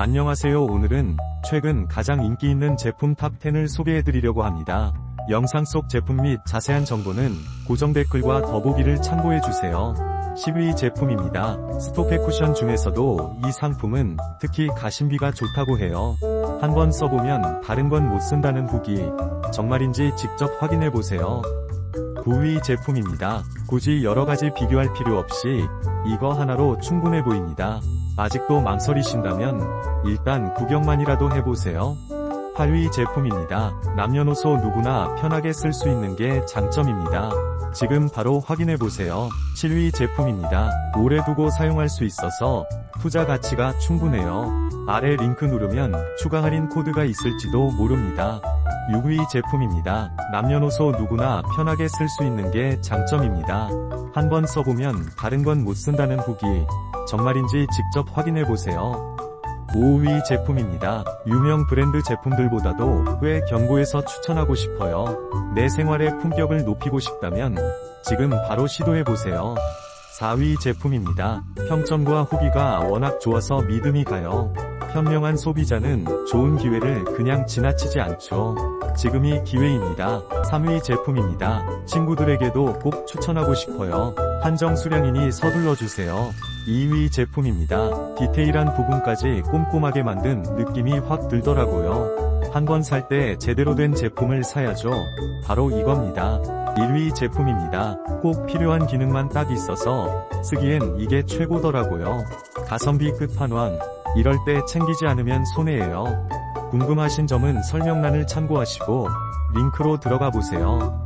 안녕하세요 오늘은 최근 가장 인기 있는 제품 탑10을 소개해드리려고 합니다. 영상 속 제품 및 자세한 정보는 고정 댓글과 더보기를 참고해주세요. 10위 제품입니다. 스토페 쿠션 중에서도 이 상품은 특히 가심비가 좋다고 해요. 한번 써보면 다른 건 못 쓴다는 후기 정말인지 직접 확인해보세요. 9위 제품입니다. 굳이 여러가지 비교할 필요 없이 이거 하나로 충분해 보입니다. 아직도 망설이신다면 일단 구경만이라도 해보세요. 8위 제품입니다. 남녀노소 누구나 편하게 쓸 수 있는 게 장점입니다. 지금 바로 확인해보세요. 7위 제품입니다. 오래 두고 사용할 수 있어서 투자 가치가 충분해요. 아래 링크 누르면 추가 할인 코드가 있을지도 모릅니다. 6위 제품입니다. 남녀노소 누구나 편하게 쓸 수 있는 게 장점입니다. 한번 써보면 다른 건 못 쓴다는 후기 정말인지 직접 확인해보세요. 5위 제품입니다. 유명 브랜드 제품들보다도 꽤 견고해서 추천하고 싶어요. 내 생활의 품격을 높이고 싶다면 지금 바로 시도해보세요. 4위 제품입니다. 평점과 후기가 워낙 좋아서 믿음이 가요. 현명한 소비자는 좋은 기회를 그냥 지나치지 않죠. 지금이 기회입니다. 3위 제품입니다. 친구들에게도 꼭 추천하고 싶어요. 한정 수량이니 서둘러 주세요. 2위 제품입니다. 디테일한 부분까지 꼼꼼하게 만든 느낌이 확 들더라고요. 한 번 살 때 제대로 된 제품을 사야죠. 바로 이겁니다. 1위 제품입니다. 꼭 필요한 기능만 딱 있어서 쓰기엔 이게 최고더라고요. 가성비 끝판왕. 이럴 때 챙기지 않으면 손해예요. 궁금하신 점은 설명란을 참고하시고 링크로 들어가 보세요.